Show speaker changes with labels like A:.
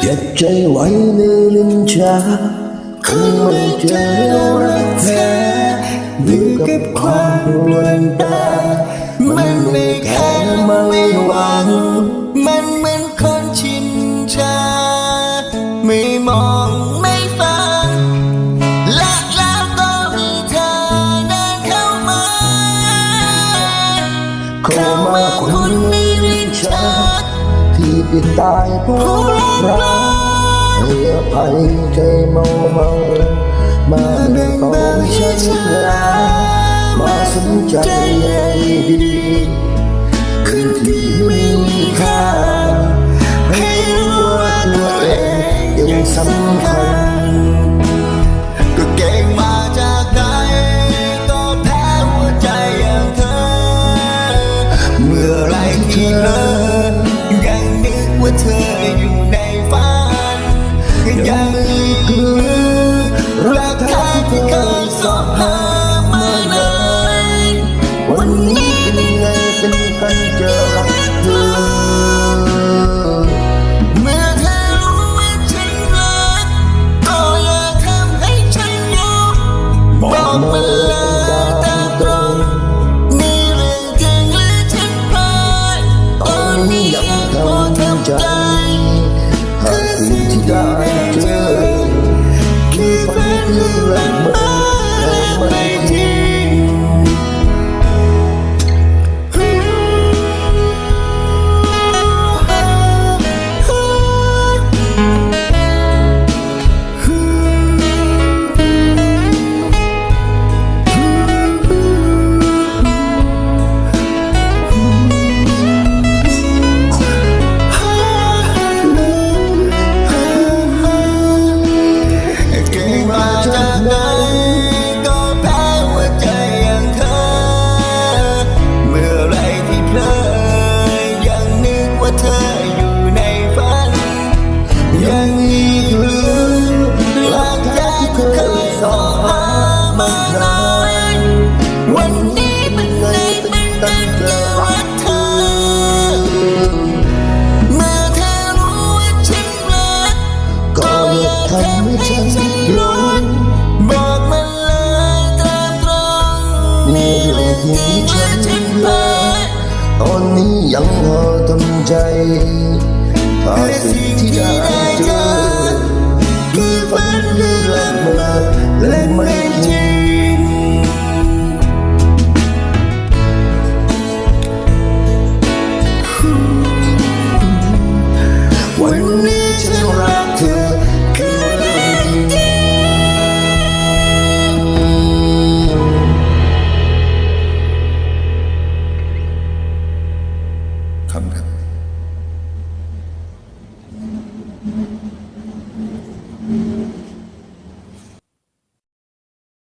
A: เจ็บใจไว้ในลิ้นชาคงไม่เจอรักแท้อยู่กับความรวนตามันไม่แค่ไม่หวัง
B: คุ
A: ณมีลิ้นชักที่ปิดตายเพราะรักให้อภัยใจเมาเมามาแบ่งเบาฉันรักมาสนใจใดีคืนที่ไม่มีค่าให้รู้ว่าตัวเองยังสำคัญ
B: อยู่ในฝันยังมีกลือรักแท้ที่เคยสอบหามาเลย
A: วันนี้เป็นไงเป็นกันเจอรักเธอ
B: เมื่อเธอรู้ว่าฉันรักก็อย่าทำให้ฉันยอมบอกมาเลย ยังพอทำใจ
A: ถ้าสิ่งที่ได้เจอคือ
B: Mm-hmm.